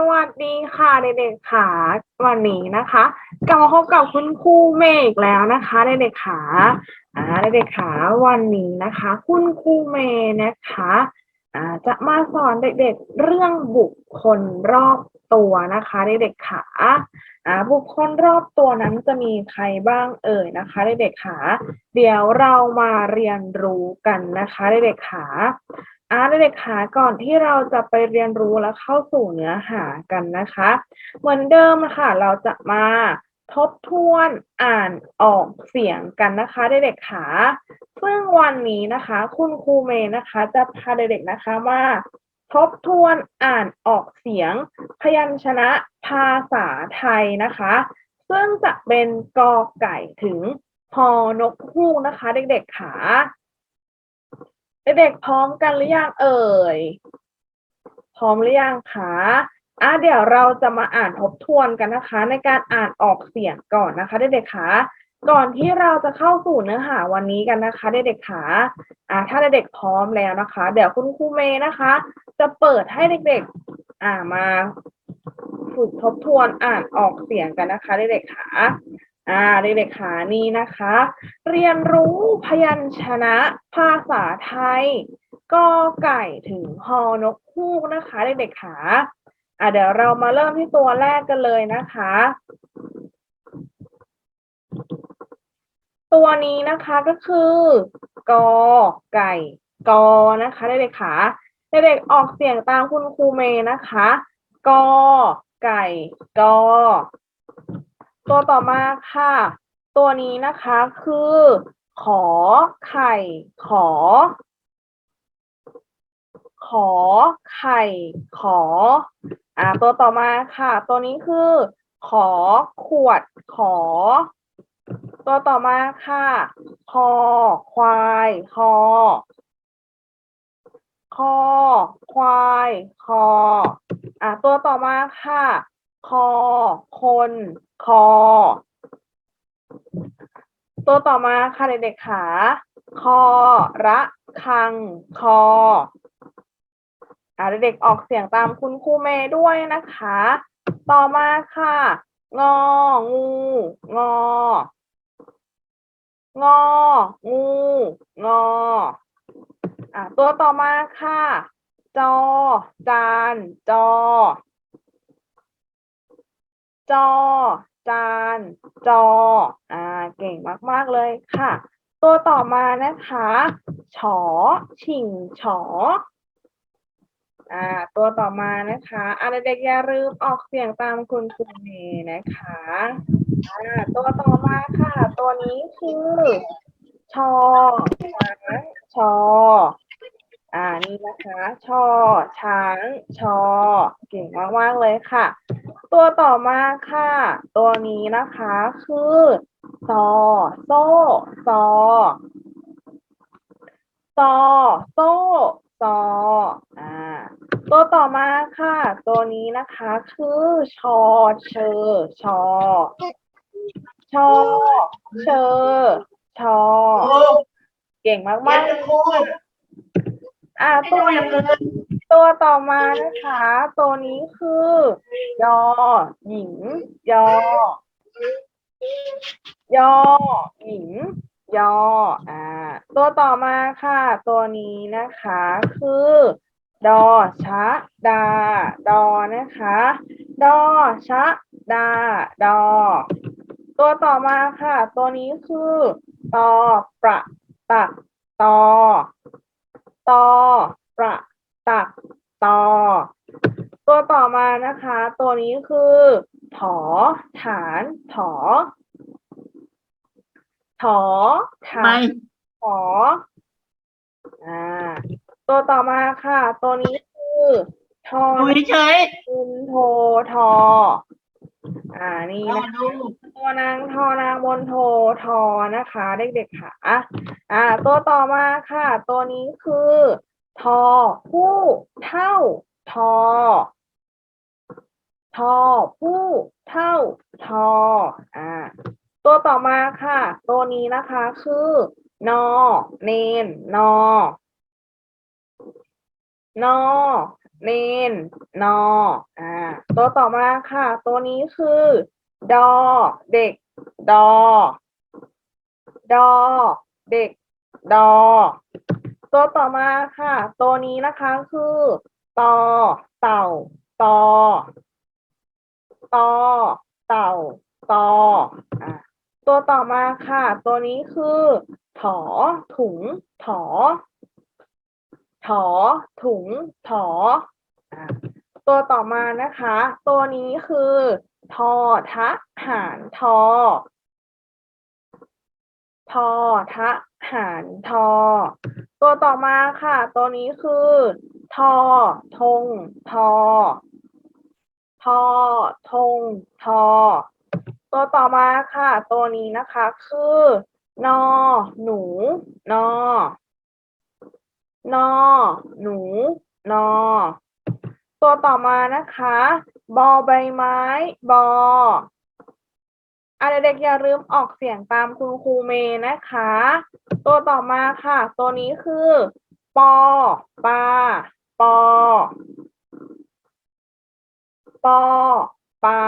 สวัสดีค่ะเด็กๆค่ะวันนี้นะคะกลับมาพบกับคุณครูเมย์แล้วนะคะเด็กๆค่ะอ่าเด็กๆค่ะวันนี้นะคะ คุณครูเมย์นะคะอ่าจะมาสอนเด็กๆ เรื่องบุคคลรอบตัวนะคะเด็กๆค่ะอ่าบุคคลรอบตัวนั้นจะมีใครบ้างเอ่ยนะคะเด็กๆค่ะเดี๋ยวเรามาเรียนรู้กันนะคะเด็กๆค่ะ อ่าเด็กๆค่ะก่อนที่เราจะไปเรียนรู้และเข้าสู่เนื้อหากันนะคะ เหมือนเดิมนะคะเราจะมาทบทวนอ่านออกเสียงกันนะคะเด็กๆค่ะซึ่งวันนี้นะคะ คุณครูเมย์นะคะ จะพาเด็กๆนะคะมาทบทวนอ่านออกเสียง พยัญชนะภาษาไทยนะคะ ซึ่งจะเป็นกอไก่ถึงพอนกฮูกนะคะ เด็กๆค่ะ เด็กๆพร้อมกันหรือยังเอ่ย พร้อมหรือยังคะอะเดี๋ยวเราจะมาอ่านทบทวนกันนะคะ ในการอ่านออกเสียงก่อนนะคะเด็กๆคะก่อนที่เราจะเข้าสู่เนื้อหาวันนี้กันนะคะเด็กๆคะอะถ้าเด็กๆพร้อมแล้วนะคะ เดี๋ยวคุณครูเมย์นะคะ จะเปิดให้เด็กๆ อ่ามาฝึกทบทวนอ่านออกเสียงกันนะคะเด็กๆคะ อ่าเด็กๆคะนี่นะคะ เรียนรู้พยัญชนะภาษาไทยกอไก่ถึงฮอนกฮูกนะคะ เด็กๆค่ะอะเดี๋ยวเรามาเริ่มที่ตัวแรกกันเลยนะคะ ตัวนี้นะคะก็คือกอไก่กอนะคะเด็กๆค่ะเด็กๆออกเสียงตามคุณครูเมย์นะคะกอไก่กอ ตัวต่อมาค่ะ ตัวนี้นะคะคือ ขอไข่ ขอ ขอไข่ ขอ อ่า ตัวต่อมาค่ะ ตัวนี้คือ ขอขวด ขอ ตัวต่อมาค่ะ คอ ควาย คอ คอ ควาย คอ อ่าตัวต่อมาค่ะ คอ คน คอ ตัวต่อมาค่ะเด็กๆขาคอ ระคัง คออ่าเด็กๆออกเสียงตามคุณครูเมย์ด้วยนะคะ ต่อมาค่ะ งอ งู งอ งอ งู งออ่าตัวต่อมาค่ะ จอ จาน จอ จอ จาน จอ อ่า เก่งมาก ๆ เลยค่ะ ตัวต่อมานะคะฉอฉิงฉอ อ่า ตัวต่อมานะคะอ่าเด็กอย่าลืมออกเสียงตามคุณครูเมย์นะคะ อ่า ตัวต่อมาค่ะ ตัวนี้คือชอช้างชอ อ่านี่นะคะชอช้างชอ เก่งมากๆเลยค่ะ ตัวต่อมาค่ะ ตัวนี้นะคะคือซอโซ่ซอซอโซ่ซออ่าตัวต่อมาค่ะ ตัวนี้นะคะคือชอเชอชอ ชอ เชอ ชอ เก่งมากๆเลย อ่าตัวตัวต่อมานะคะ ตัวนี้คือ ยอ หญิง ยอ ยอ หญิง ยอ อ่า ตัวต่อมาค่ะ ตัวนี้นะคะ คือ ดอชะดา ดอนะคะ ดอชะดา ดอ ตัวต่อมาค่ะ ตัวนี้คือ ตอประตักตอ ตอประตักตอ ตัวต่อมานะคะ ตัวนี้คือถอฐานถอถอฐานไม่ขออ่า ตัวต่อมาค่ะ ตัวนี้คือทอดูเฉยคุนโททอ อ่านี่นะคะตัวนางทอนางบนโททอนะคะ เด็กๆค่ะอ่า ตัวต่อมาค่ะ ตัวนี้คือ ทอผู้เท่า ทอ ทอผู้เท่า ทออ่าตัวต่อมาค่ะ ตัวนี้นะคะคือ นอ เนน นอนอ เนนนออ่าตัวต่อมาค่ะ ตัวนี้คือ ดอ เด็ก ดอ ดอ เด็ก ดอ ตัวต่อมาค่ะ ตัวนี้นะคะคือตอเต่าตอตอเต่าตออะตัวต่อมาค่ะ ตัวนี้คือ ถอถุง ถอ ถอ ถุง ถอ ตัวต่อมานะคะ ตัวนี้คือ ทอทะหารทอ ทอทะหารทอ ตัวต่อมาค่ะ ตัวนี้คือ ทอ ทง ทอ ทอ ทง ทอ ตัวต่อมาค่ะ ตัวนี้นะคะ คือนอ หนู นอ นอ หนู นอ ตัวต่อมานะคะ บอใบไม้ บออะเด็กๆอย่าลืมออกเสียงตามคุณครูเมย์นะคะ ตัวต่อมาค่ะ ตัวนี้คือ ปอปาปอ ปอปา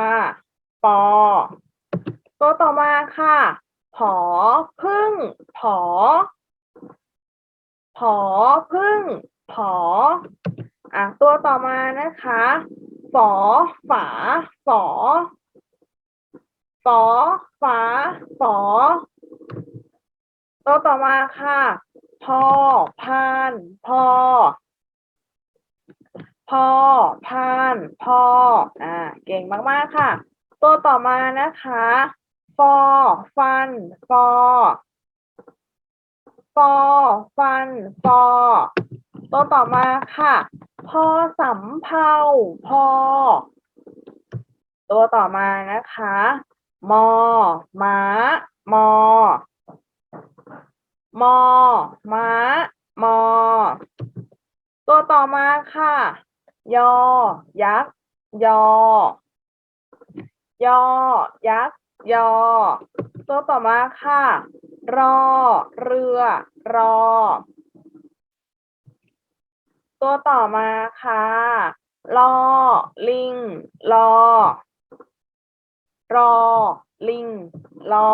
ปอ ตัวต่อมาค่ะ ผอพึ่งผอ ผอพึ่งผออะตัวต่อมานะคะฝอฝาฝอฝอฝาฝอตัวต่อมาค่ะพอพานพอพอพานพออ่าเก่งมาก ๆ ค่ะ ตัวต่อมานะคะฟอฟันฟอ ฟอฟันฟอตัวต่อมาค่ะ พอสำเภาพอ ตัวต่อมานะคะ มอม้ามอ มอม้ามอ ตัวต่อมาค่ะ ยอ ยักษ์ ยอ ยอ ยักษ์ ยอ ตัวต่อมาค่ะ รอ เรือ รอ ตัวต่อมาค่ะลอ ลิงลอรอ ลิง รอ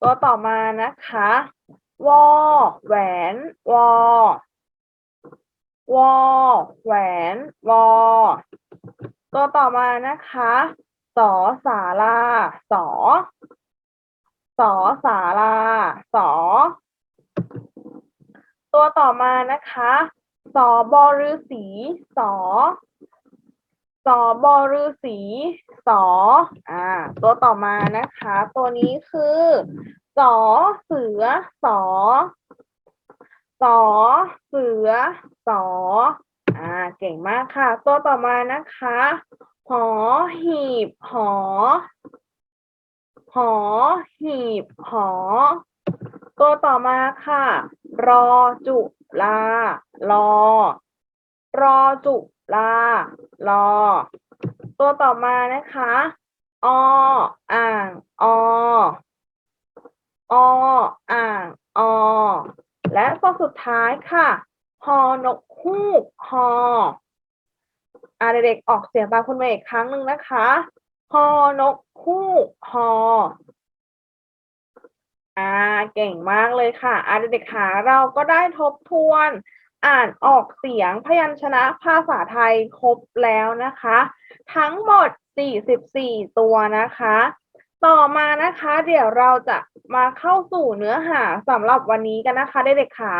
ตัวต่อมานะคะ วอ แหวน วอ วอ แหวน วอ ตัวต่อมานะคะ สอสาลา สอ สอสาลาสอ ตัวต่อมานะคะสอบอฤษีสอสอบอฤษีสออ่า ตัวต่อมานะคะ ตัวนี้คือสอเสือสอสอเสือสออ่า เก่งมากค่ะ ตัวต่อมานะคะ หอหีบหอ หอ หีบ หอ ตัวต่อมาค่ะ รอจุลา รอ รอจุลา รอ ตัวต่อมานะคะ ออ่าง อ ออ่าง อ และตัวสุดท้ายค่ะฮอนกฮูกฮออาเด็กๆออกเสียงตามคุณเมย์อีกครั้งหนึ่งนะคะ ฮอนกฮูกฮออ่าเก่งมากเลยค่ะอาเด็กๆค่ะเราก็ได้ทบทวน อ่านออกเสียงพยัญชนะภาษาไทยครบแล้วนะคะ ทั้งหมด 44 ตัวนะคะ ต่อมานะคะ เดี๋ยวเราจะมาเข้าสู่เนื้อหาสำหรับวันนี้กันนะคะเด็กๆค่ะ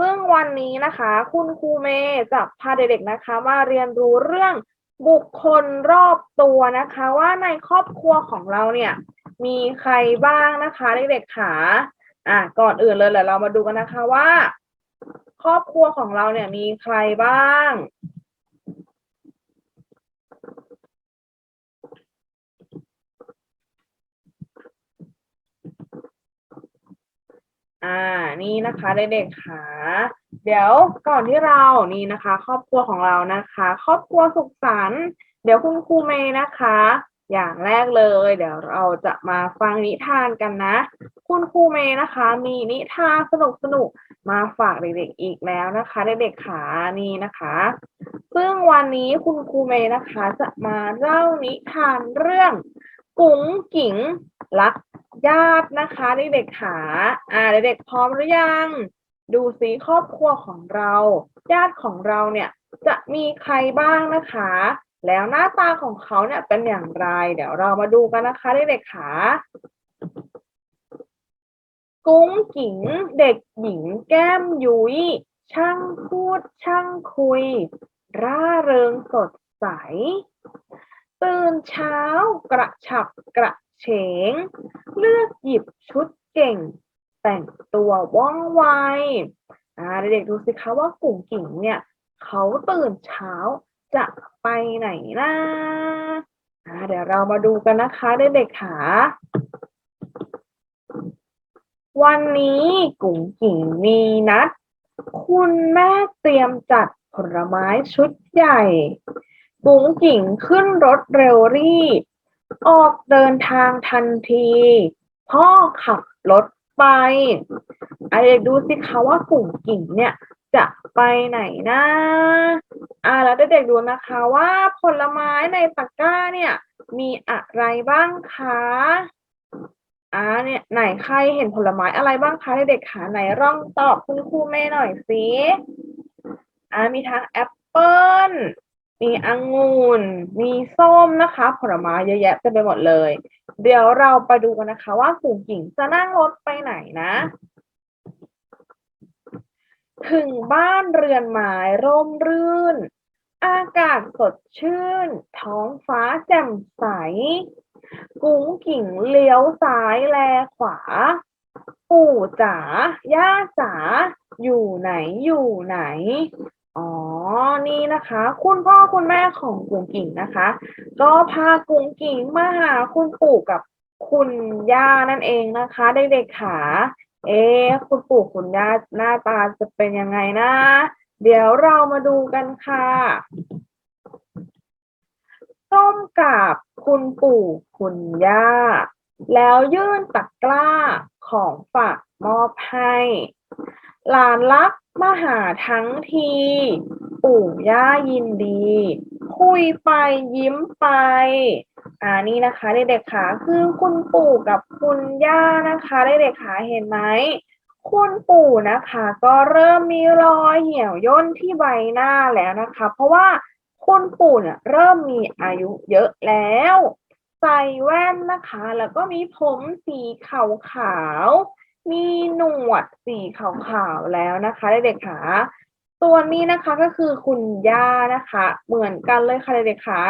ซึ่งวันนี้นะคะ คุณครูเมย์จะพาเด็กๆนะคะ มาเรียนรู้เรื่อง บุคคลรอบตัวนะคะ ว่าในครอบครัวของเราเนี่ย มีใครบ้างนะคะเด็กๆขาอะก่อนอื่นเลยเดี๋ยวเรามาดูกันนะคะว่า ครอบครัวของเราเนี่ยมีใครบ้าง อ่านี่นะคะเด็กๆค่ะเดี๋ยวก่อนที่เรานี่นะคะ ครอบครัวของเรานะคะ ครอบครัวสุขสันต์เดี๋ยวคุณครูเมย์นะคะ อย่างแรกเลย เดี๋ยวเราจะมาฟังนิทานกันนะ คุณครูเมย์นะคะ มีนิทานสนุกสนุกๆมาฝากเด็กๆอีกแล้วนะคะเด็กๆขานี่นะคะ ซึ่งวันนี้คุณครูเมย์นะคะ จะมาเล่านิทานเรื่อง กุ๋งกิ๋งรักญาตินะคะเด็กๆขาอ่าเด็กๆพร้อมหรือยัง ดูสิครอบครัวของเรา ญาติของเราเนี่ยจะมีใครบ้างนะคะ แล้วหน้าตาของเขาเนี่ยเป็นอย่างไร เดี๋ยวเรามาดูกันนะคะเด็กๆขากุ้งกิ๋งเด็กหญิงแก้มยุ้ยช่างพูดช่างคุย ร่าเริงสดใส ตื่นเช้ากระฉับกระเฉง เลือกหยิบชุดเก่ง แต่งตัวว่องไวเด็กๆดูสิคะว่ากุ้งกิ๋งเนี่ย เขาตื่นเช้าจะไปไหนนะเดี๋ยวเรามาดูกันนะคะเด็กๆค่ะวันนี้กุ๋งกิ๋งมีนัด คุณแม่เตรียมจัดผลไม้ชุดใหญ่ กุ๋งกิ๋งขึ้นรถเร็วรีบ ออกเดินทางทันที พ่อขับรถไปไอเด็กดูสิคะว่ากุ๋งกิ๋งเนี่ย จะไปไหนนะอ่าแล้วเด็กๆดูนะคะว่าผลไม้ในตะกร้าเนี่ย มีอะไรบ้างคะอ่าเนี่ยไหนใครเห็นผลไม้อะไรบ้างคะเด็กๆคะไหนร่องตอบคุณครูเมย์หน่อยสิอ่ามีทั้งแอปเปิ้ล มีองุ่น มีส้มนะคะ ผลไม้เยอะแยะเต็มไปหมดเลย เดี๋ยวเราไปดูกันนะคะ ว่ากุ่งกิ่งจะนั่งรถไปไหนนะ ถึงบ้านเรือนไม้ร่มรื่น อากาศสดชื่น ท้องฟ้าแจ่มใส กุ้งกิ่งเลี้ยวซ้ายแลขวา ปู่จ๋าย่าจ๋าอยู่ไหนอยู่ไหน อ๋อ นี่นะคะ คุณพ่อคุณแม่ของกุ้งกิ่งนะคะ ก็พากุ้งกิ่งมาหาคุณปู่กับคุณย่านั่นเองนะคะเด็กๆขาเอ๊ะคุณปู่คุณย่าหน้าตาจะเป็นยังไงนะ เดี๋ยวเรามาดูกันค่ะต้มกับคุณปู่คุณย่า แล้วยื่นตะกร้าของฝากมอบให้ หลานรักมาหาทั้งที ปู่ย่ายินดี คุยไปยิ้มไป อ่านี่นะคะเด็กๆขาคือคุณปู่กับคุณย่านะคะเด็กๆขาเห็นไหมคุณปู่นะคะ ก็เริ่มมีรอยเหี่ยวย่นที่ใบหน้าแล้วนะคะ เพราะว่าคุณปู่เนี่ยเริ่มมีอายุเยอะแล้ว ใส่แว่นนะคะ แล้วก็มีผมสีขาวขาว มีหนวดสีขาวๆแล้วนะคะเด็กๆขาส่วนนี้นะคะก็คือคุณย่านะคะ เหมือนกันเลยค่ะเด็กๆขา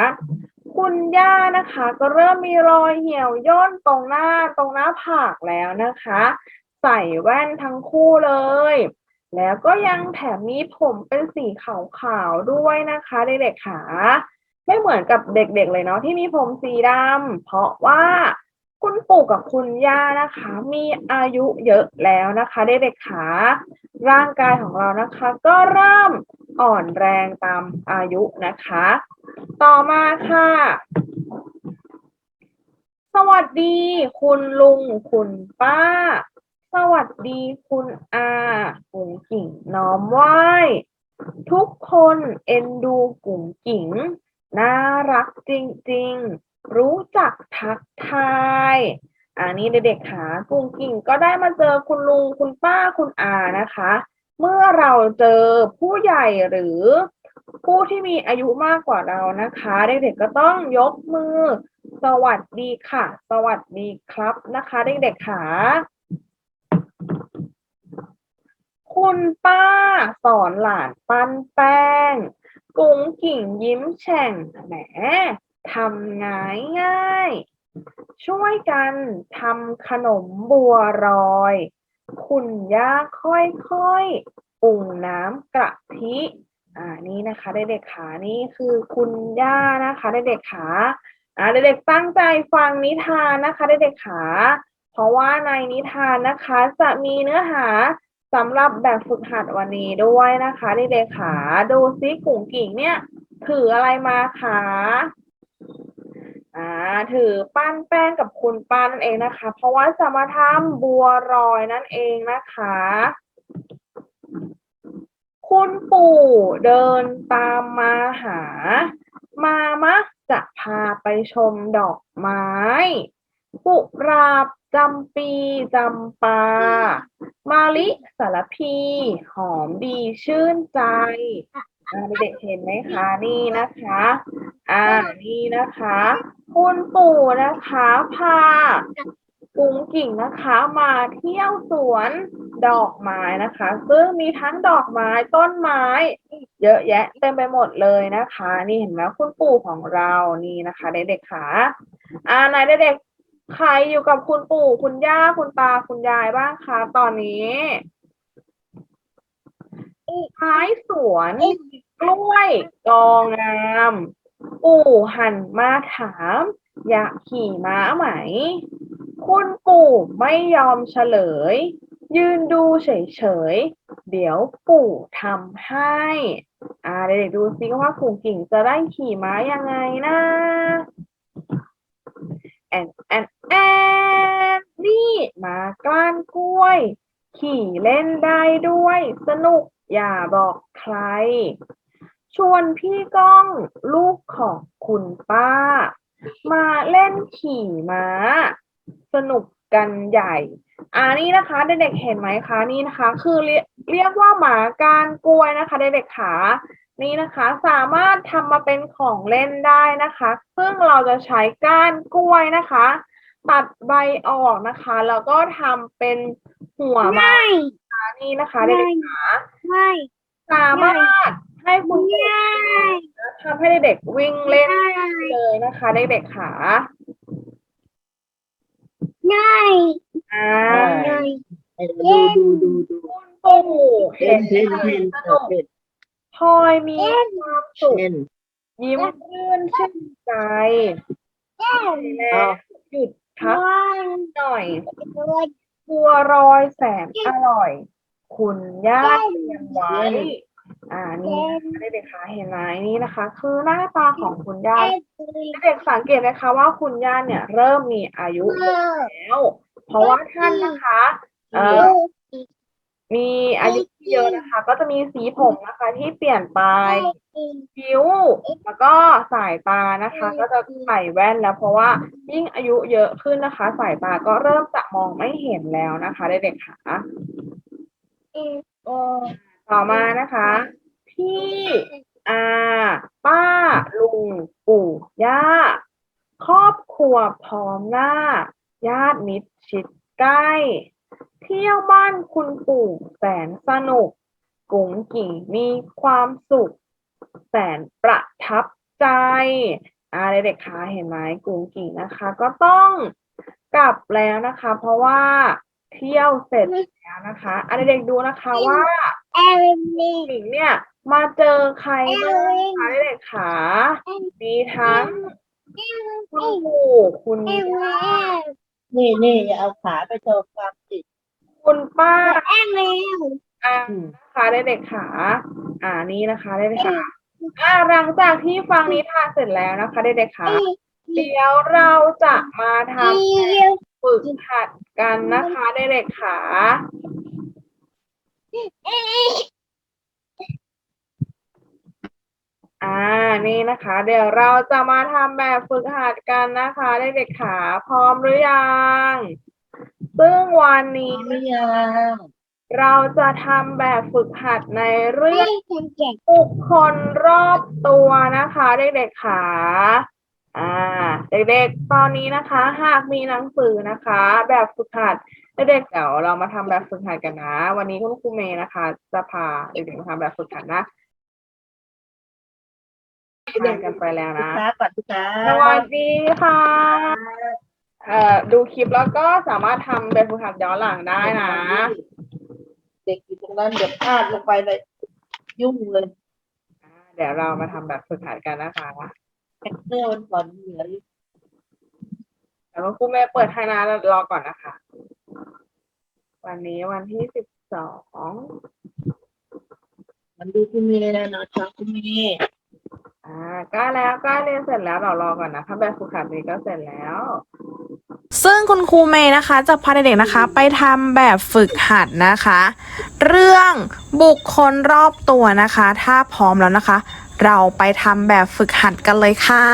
คุณย่านะคะ ก็เริ่มมีรอยเหี่ยวย่นตรงหน้าตรงหน้าผากแล้วนะคะ ใส่แว่นทั้งคู่เลย แล้วก็ยังแถมมีผมเป็นสีขาวๆด้วยนะคะเด็กๆขาไม่เหมือนกับเด็กๆเลยเนาะที่มีผมสีดำเพราะว่า คุณปู่กับคุณย่านะคะ มีอายุเยอะแล้วนะคะได้เด็กขาร่างกายของเรานะคะ ก็เริ่มอ่อนแรงตามอายุนะคะ ต่อมาค่ะ สวัสดี คุณลุง คุณป้า สวัสดี คุณอากุ๋งกิ่งน้อมไหว้ทุกคนเอ็นดูกุ๋งกิ่ง น่ารักจริง ๆ รู้จักทักทายอันนี้เด็กๆขากุ๋งกิ่งก็ได้มาเจอคุณลุงคุณป้าคุณอานะคะ เมื่อเราเจอผู้ใหญ่หรือผู้ที่มีอายุมากกว่าเรานะคะ เด็กๆก็ต้องยกมือ สวัสดีค่ะ สวัสดีครับนะคะ เด็กๆขาคุณป้าสอนหลานปั้นแป้ง กุ้งกิ่งยิ้มแฉ่งแหมทำง่ายง่าย ช่วยกันทำขนมบัวรอย คุณย่าค่อยๆปรุงน้ำกะทิอ่านี่นะคะเด็กๆขานี่คือคุณย่านะคะเด็กๆขาอ่าเด็กๆตั้งใจฟังนิทานนะคะเด็กๆขาเพราะว่าในนิทานนะคะจะมีเนื้อหา สำหรับแบบฝึกหัดวันนี้ด้วยนะคะเด็กขาดูซิกุ่งกิ่งเนี่ยถืออะไรมาคะอ่าถือปั้นแป้งกับคุณป้านั่นเองนะคะ เพราะว่าจะมาทำบัวรอยนั่นเองนะคะ คุณปู่เดินตามมาหา มามักจะพาไปชมดอกไม้ ปุราบจำปีจำปา มาลิสารพี หอมดีชื่นใจเด็กเห็นไหมคะนี่นะคะ อ่านี่นะคะ คุณปู่นะคะพากุ้งกิ่งนะคะมาเที่ยวสวนดอกไม้นะคะ ซึ่งมีทั้งดอกไม้ต้นไม้ เยอะแยะเต็มไปหมดเลยนะคะ นี่เห็นไหมคุณปู่ของเรานี่นะคะ เด็กๆค่ะอ่าไหนเด็กๆ ใครอยู่กับคุณปู่คุณย่าคุณตาคุณยายบ้างคะตอนนี้ท้ายสวนกล้วยกองงาม ปู่หันมาถาม อยากขี่ม้าไหม คุณปู่ไม่ยอมเฉลย ยืนดูเฉยๆ เดี๋ยวปู่ทำให้อ่าเด็กๆดูซิว่าปู่กิ่งจะได้ขี่ม้ายังไงนะ แอนแอนแอนนี่มากล้านกล้วย ขี่เล่นได้ด้วย สนุกอย่าบอกใคร ชวนพี่ก้องลูกของคุณป้า มาเล่นขี่ม้า สนุกกันใหญ่อ่านี่นะคะเด็กๆเห็นไหมคะนี่นะคะ คือเรียเรียกว่าหมาการกล้วยนะคะเด็กๆขา นี่นะคะสามารถทำมาเป็นของเล่นได้นะคะ ซึ่งเราจะใช้ก้านกล้วยนะคะ ตัดใบออกนะคะ แล้วก็ทำเป็นหัวม้าไม่นี่นะคะเด็กๆขาไม่สามารถให้คุณครูไม่ทำให้เด็กๆวิ่งเล่นไม่เลยนะคะเด็กๆขาไม่อ่าไม่เออดูดูดูดูคุณปู่เห็เช่นนเช่นไหมเช่นสนุกเออเช่น พลอยมีความสุขเช่นยิ้มรื่นชื่นใจแล้วหยุดพักหน่อยบัวรอยแสนอร่อย คุณย่าเตรียมไว้ อ่านี่นะคะเด็กๆคะเห็นไหมนี่นะคะ คือหน้าตาของคุณย่าเด็กๆสังเกตนะคะว่าคุณย่าเนี่ย เริ่มมีอายุเยอะแล้ว เพราะว่าท่านนะคะ เอ่อ มีอายุที่เยอะนะคะ ก็จะมีสีผมนะคะที่เปลี่ยนไปคิ้ว แล้วก็สายตานะคะ ก็จะใส่แว่นแล้วเพราะว่ายิ่งอายุเยอะขึ้นนะคะ สายตาก็เริ่มจะมองไม่เห็นแล้วนะคะเด็กๆค่ะต่อมานะคะ พี่อาป้าลุงปู่ย่าครอบครัวพร้อมหน้า ญาติมิตรชิดใกล้ เที่ยวบ้านคุณปู่แสนสนุกกุ๋งกิ่งมีความสุข แสนประทับใจอ่าเด็กๆคะเห็นไหมกุ๋งกิ่งนะคะ ก็ต้องกลับแล้วนะคะ เพราะว่าเที่ยวเสร็จแล้วนะคะอ่าเด็กๆดูนะคะว่าเอลิหญิงเนี่ย มาเจอใครบ้างคะเด็กๆขามีทั้งคุณปู่คุณเอลิย่า นี่นี่อย่าเอาขาไปโชว์ความติดคุณป้าเอลิอานะคะเด็กๆขา อ่านี่นะคะเด็กๆขาอ่าหลังจากที่ฟังนิทานเสร็จแล้วนะคะเด็กๆขาเดี๋ยวเราจะมาทำฝึกหัดกันนะคะเด็กๆขา อ่า นี่นะคะ เดี๋ยวเราจะมาทำแบบฝึกหัดกันนะคะเด็กๆขาพร้อมหรือยัง ซึ่งวันนี้หรือยังเราจะทำแบบฝึกหัดในเรื่องเก่งบุคคลรอบตัวนะคะเด็กๆขาอ่า เด็กๆ ตอนนี้นะคะ หากมีหนังสือนะคะ แบบฝึกหัดเด็กๆเดี๋ยวเรามาทำแบบฝึกหัดกันนะ วันนี้คุณครูเมย์นะคะ จะพาเด็กๆมาทำแบบฝึกหัดนะ ทานกันไปแล้วลูกนะค้าก่อนลูกค้าสวัสดีค่ะเอ่อดูคลิปแล้วก็สามารถทำแบบฝึกหัดย้อนหลังได้นะ เด็กอยู่ตรงนั้นเดี๋ยวพลาดลงไปเลยยุ่งเลยอ่าเดี๋ยวเรามาทำแบบฝึกหัดกันนะคะแท็กเตอร์มันก่อนเหลือแต่ว่าครูเมย์เปิดให้นะแล้วรอก่อนนะคะ วันนี้วันที่สิบสองมันดูคุณเมย์แล้วนะครับคุณเมย์ อ่าใก็แล้วใก็เรียนเสร็จแล้วเรารอก่อนนะถ้าแบบฝึกหัดนี้ก็เสร็จแล้ว ซึ่งคุณครูเมย์นะคะจะพาเด็กๆนะคะ ไปทำแบบฝึกหัดนะคะ เรื่องบุคคลรอบตัวนะคะ ถ้าพร้อมแล้วนะคะ เราไปทำแบบฝึกหัดกันเลยค่ะ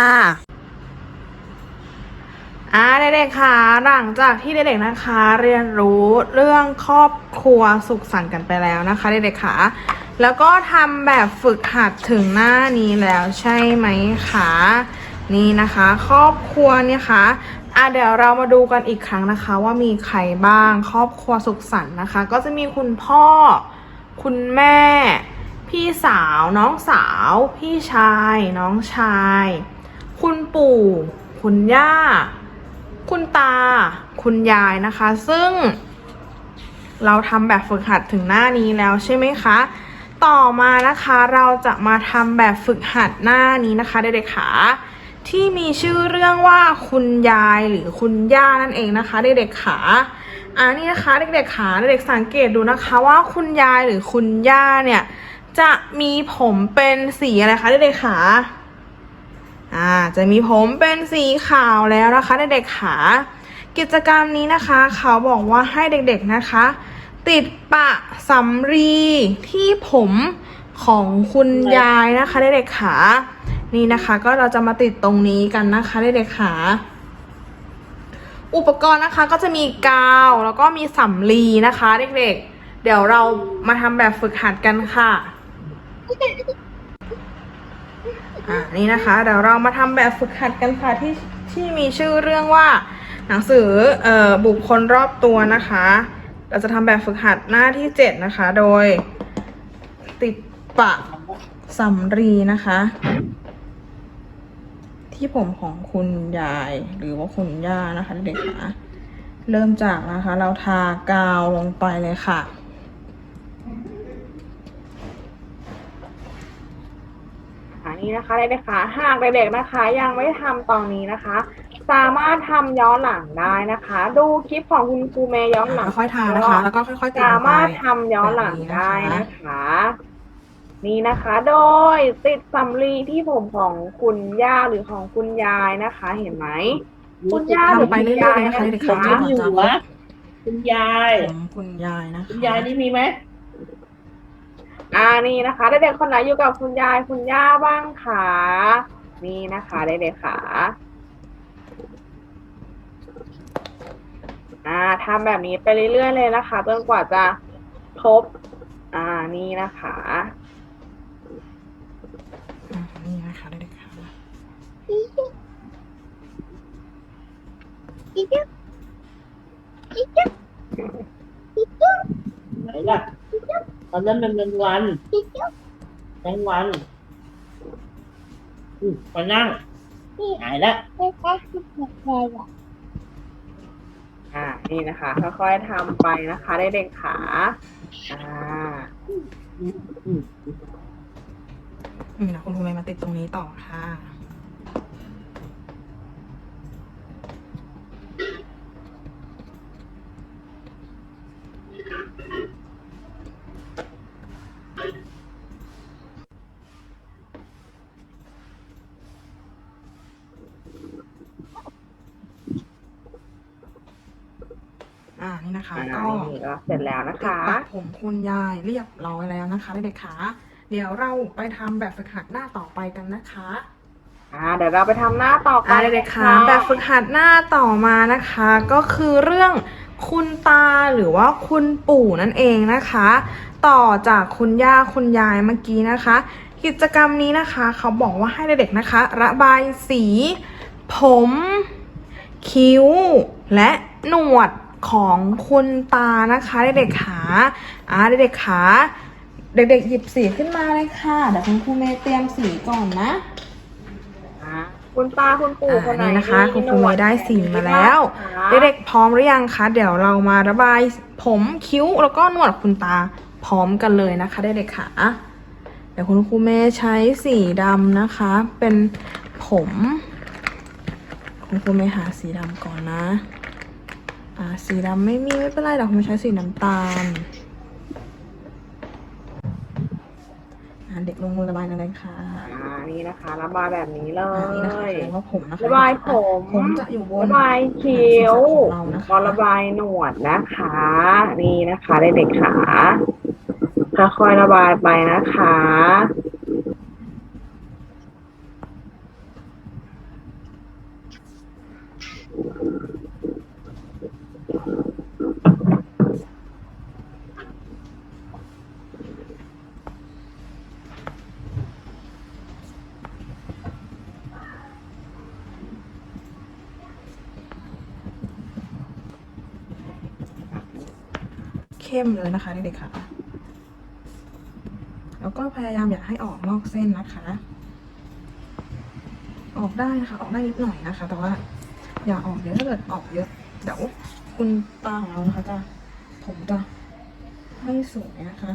อ่าเด็กๆค่ะหลังจากที่เด็กๆนะคะ เรียนรู้เรื่องครอบครัวสุขสันต์กันไปแล้วนะคะเด็กๆค่ะ แล้วก็ทำแบบฝึกหัดถึงหน้านี้แล้วใช่ไหมคะนี่นะคะ ครอบครัวเนี่ยค่ะอะเดี๋ยวเรามาดูกันอีกครั้งนะคะ ว่ามีใครบ้างครอบครัวสุขสันต์นะคะ ก็จะมีคุณพ่อ คุณแม่ พี่สาว น้องสาว พี่ชาย น้องชาย คุณปู่ คุณย่า คุณตา คุณยายนะคะ ซึ่ง เราทำแบบฝึกหัดถึงหน้านี้แล้วใช่ไหมคะ ต่อมานะคะเราจะมาทำแบบฝึกหัดหน้านี้นะคะเด็กๆขาที่มีชื่อเรื่องว่าคุณยายหรือคุณย่านั่นเองนะคะเด็กๆขาอันนี้นะคะเด็กๆขาเด็กๆสังเกตดูนะคะว่าคุณยายหรือคุณย่าเนี่ยจะมีผมเป็นสีอะไรคะเด็กๆขาอ่าจะมีผมเป็นสีขาวแล้วนะคะเด็กๆขากิจกรรมนี้นะคะ เขาบอกว่าให้เด็กๆนะคะ ติดปะสำรีที่ผมของคุณยายนะคะเด็กๆขา นี่นะคะ ก็เราจะมาติดตรงนี้กันนะคะเด็กๆขา อุปกรณ์นะคะก็จะมีกาวแล้วก็มีสำลีนะคะ เด็กๆ เดี๋ยวเรามาทำแบบฝึกหัดกันค่ะอ่านี่นะคะ เดี๋ยวเรามาทำแบบฝึกหัดกันค่ะที่ที่มีชื่อเรื่องว่า หนังสือเอ่อบุคคลรอบตัวนะคะ เราจะทำแบบฝึกหัดหน้าที่เจ็ดนะคะ โดยติดปะสำรีนะคะ ที่ผมของคุณยายหรือว่าคุณย่านะคะเด็กๆค่ะเริ่มจากนะคะ เราทากาวลงไปเลยค่ะอันนี้นะคะเด็กๆค่ะหากเด็กๆนะคะ ยังไม่ทำตอนนี้นะคะ สามารถทำย้อนหลังได้นะคะ ดูคลิปของคุณครูเมย์ย้อนหลังค่อยๆทานะคะ แล้วก็ค่อยๆติดลสางไปมารถทำย้อนหลังได้นะคะ นี่นะคะ โดยติดสำลีที่ผมของคุณย่าหรือของคุณยายนะคะ เห็นไหมคุณย่าหรือทำไปคุณเรื่อยยายๆนะคะนะเด็กๆผมค่ะไม่อยู่วะคุณยายผมคุณยายนะคะคุณยายนี่มีไหมอ่านี่นะคะเด็กๆคนไหนอยู่กับคุณยายคุณย่าบ้างคะนี่นะคะเด็กๆค่ะ อ่าทำแบบนี้ไปเรื่อยๆเลยนะคะจนกว่าจะครบอ่านี่นะคะอ่านี่นะคะเด็กๆค่ะไหนล่ะตอนนั้นมันเป็นวันแมงวันอืมมานั่งหายแล้วอ่่านี่นะคะค่อยๆทำไปนะคะได้เด็กขาอ่าอืมอืมอืมเดี๋ยวคุณทำไมมาติดตรงนี้ต่อค่ะ อ่านี่นะคะ อ่า ก็นี่ก็เสร็จแล้วนะติดคะปากผมคุณยายเรียบร้อยแล้วนะคะเด็กๆค่ะเดี๋ยวเราไปทำแบบฝึกหัดหน้าต่อไปกันนะคะอ่าเดี๋ยวเราไปทำหน้าต่อไปอ่าเด็กๆค่ะแบบฝึกหัดหน้าต่อมานะคะ ก็คือเรื่องคุณตาหรือว่าคุณปู่นั่นเองนะคะ ต่อจากคุณย่าคุณยายเมื่อกี้นะคะ กิจกรรมนี้นะคะ เขาบอกว่าให้เด็กๆนะคะ ระบายสี ผม คิ้ว และหนวด ของคุณตานะคะเด็กๆขาอ่าเด็กๆขาเด็กๆหยิบสีขึ้นมาเลยค่ะเดี๋ยวคุณครูเมย์เตรียมสีก่อนนะอ่าคุณตาคุณปู่อ่าคนไหนนี่นะคะมีคุณครูเมย์ได้สีมาแล้วหนวดเด็กๆพร้อมหรือยังคะเดี๋ยวเรามาระบายผมคิ้วแล้วก็หนวดคุณตาพร้อมกันเลยนะคะเด็กๆค่ะเดี๋ยวคุณครูเมย์ใช้สีดำนะคะ เป็นผม คุณครูเมย์หาสีดำก่อนนะ อ่าสีดำไม่มีไม่เป็นไรเดี๋ยวคุณเมย์ใช้สีน้ำตาลอ่าเด็กลงมือระบายอะไรค่ะอ่านี่นะคะ ระบายแบบนี้เลอ่านี่นะคะย แสดงว่าผมนะคะระบายผม ผมจะอยู่บนระบายคิ้วของเรานะคะ ก็ระบายหนวดนะคะ นี่นะคะเด็กๆขาค่อยๆระบายไปนะคะ เข้มเลยนะคะเด็กๆค่ะ แล้วก็พยายามอย่าให้ออกนอกเส้นนะคะ ออกได้นะคะ ออกได้นิดหน่อยนะคะ แต่ว่าอย่าออกเยอะถ้าเกิดออกเยอะเดี๋ยวคุณตาของเรานะคะจะผมจะไม่สวยนะคะ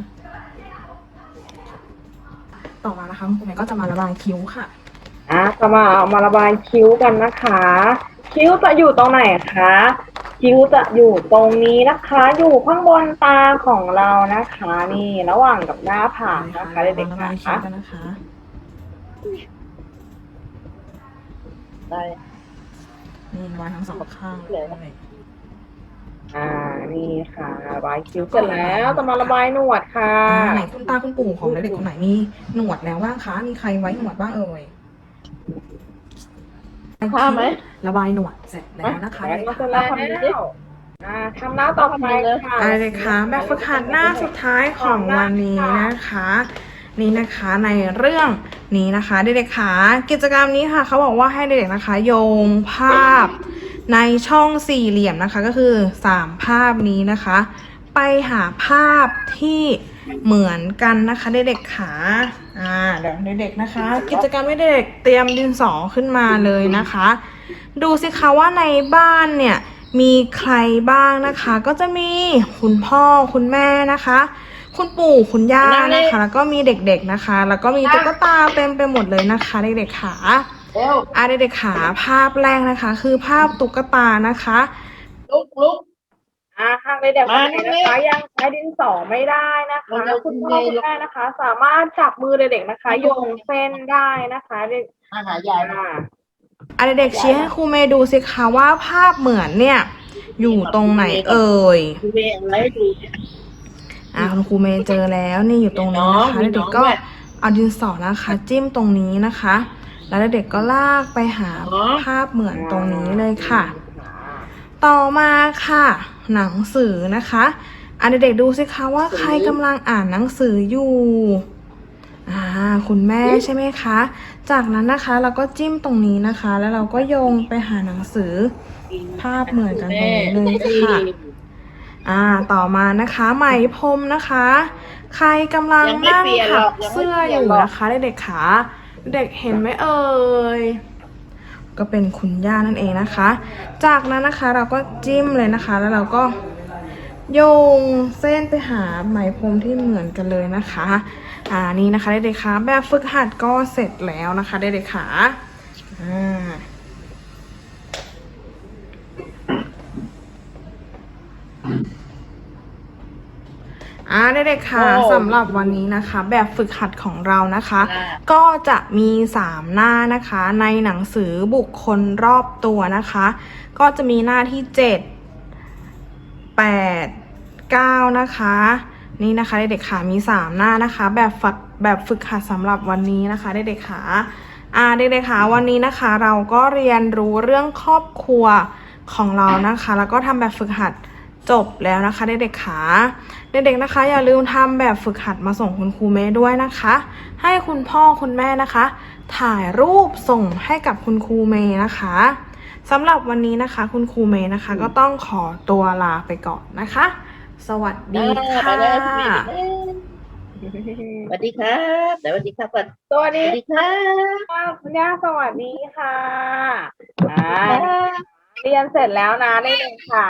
ต่อมานะคะคุณแม่ก็จะมาระบายคิ้วค่ะอะจะมาเอามาระบายคิ้วกันนะคะ คิ้วจะอยู่ตรงไหนคะ คิ้วจะอยู่ตรงนี้นะคะ อยู่ข้างบนตาของเรานะคะ นี่ระหว่างกับหน้าผากนะคะเด็กระๆบายคิ้คะวกันนะคะได้นี่ระบายทั้งสองข้างเลยอ่า นี่ค่ะระบายคิ้วเสร็จแล้วจะมาระบายหนวดค่ะอ่าไหนคุณตาคุณปู่ของเด็กๆคนไหนมีหนวดแล้วบ้างคะ มีใครไว้หนวดบ้างเอ่ย ผ้าไหมระบายหนวดเสร็จแล้วนะคะแล้วเด็กก็ๆเสร็จค่ะแล้วอ่าทำหน้าต่อไปค่ะอ่าเด็กๆค่ะแบบฝึกหัดหน้าสุดท้ายของวันนี้นะคะ นี่นะคะในเรื่องนี้นะคะเด็กๆค่ะกิจกรรมนี้ค่ะเขาบอกว่าให้เด็กๆนะคะ โยงภาพในช่องสี่เหลี่ยมนะคะ ก็คือสามภาพนี้นะคะ ไปหาภาพที่เหมือนกันนะคะเด็กๆค่ะอ่าเดี๋ยวเด็กๆนะคะ กิจกรรมให้เด็กๆเตรียมดินสอขึ้นมาเลยนะคะ ดูสิคะว่าในบ้านเนี่ยมีใครบ้างนะคะ ก็จะมีคุณพ่อคุณแม่นะคะ คุณปู่คุณย่านะคะ แล้วก็มีเด็กๆนะคะ แล้วก็มีตุ๊กตาเต็มไปหมดเลยนะคะเด็กๆค่ะเร็วอะเด็กๆค่ะภาพแรกนะคะ คือภาพตุ๊กตานะคะลุกลุก อ่าหากเด็กๆคนไหนมานะคะ ยังใช้ดินสอไม่ได้นะคะเร็วๆคุณพ่อคุณแม่นะคะ สามารถจับมือเด็กๆนะคะโยงเส้นได้นะคะเด็กอาหายายมาอ่าอะเด็กๆชี้ให้ครูเมย์ดูสิคะว่าภาพเหมือนเนี่ย อยู่ตรงไหนเอ่ยดูเองอะไรให้ดูเนี่ยอะคุณครูเมย์เจอแล้วนี่อยู่ตรงนี้นะคะมีน้องเด็กๆก็ด้วยเอาดินสอนะคะ จิ้มตรงนี้นะคะ แล้วเด็กๆก็ลากไปหาอ๋อภาพเหมือนตรงนี้เลยค่ะ ต่อมาค่ะ หนังสือนะคะอะเด็กๆดูสิคะว่าใครกำลังอ่านหนังสืออยู่อ่าคุณแม่ใช่ไหมคะ จากนั้นนะคะเราก็จิ้มตรงนี้นะคะ แล้วเราก็โยงไปหาหนังสือภาพเหมือนกันตรงนี้เลยค่ะอ่าต่อมานะคะไหมพรมนะคะ ใครกำลังยังไม่นั่งเปลี่ยนหรถัอกกยังไม่เสื้อเปลี่อยนยู่หรอกนะคะเด็กๆขาเด็กเห็นไหมเอ่ย ก็เป็นคุณย่านั่นเองนะคะ จากนั้นนะคะเราก็จิ้มเลยนะคะ แล้วเราก็โยงเส้นไปหาไหมพรมที่เหมือนกันเลยนะคะ อ่านี่นะคะเด็กๆคะแบบฝึกหัดก็เสร็จแล้วนะคะเด็กๆขาอ่า อ่าเด็กๆค่ะโอ้สำหรับวันนี้นะคะ แบบฝึกหัดของเรานะคะ อ่า ก็จะมี 3 หน้านะคะ ในหนังสือบุคคลรอบตัวนะคะ ก็จะมีหน้าที่ 7 8 9 นะคะ นี่นะคะเด็กๆค่ะมี 3 หน้านะคะ แบบฝึกแบบฝึกหัดสำหรับวันนี้นะคะเด็กๆค่ะอ่าเด็กๆค่ะวันนี้นะคะ เราก็เรียนรู้เรื่องครอบครัวของเรานะคะ แล้วก็ทำแบบฝึกหัด จบแล้วนะคะเด็กๆค่ะเด็กๆนะคะ อย่าลืมทำแบบฝึกหัดมาส่งคุณครูเมย์ด้วยนะคะ ให้คุณพ่อคุณแม่นะคะ ถ่ายรูปส่งให้กับคุณครูเมย์นะคะสำหรับวันนี้นะคะ คุณครูเมย์นะคะ ก็ต้องขอตัวลาไปก่อนนะคะ สวัสดีไปค่ะเลยสวัสดีครับสวัสดีครับก่อนสวัสสดีวัสดีครับค่ะคุณย่าสวัสดีค่ะอ่า เรียนเสร็จแล้วนะเด็กๆค่ะ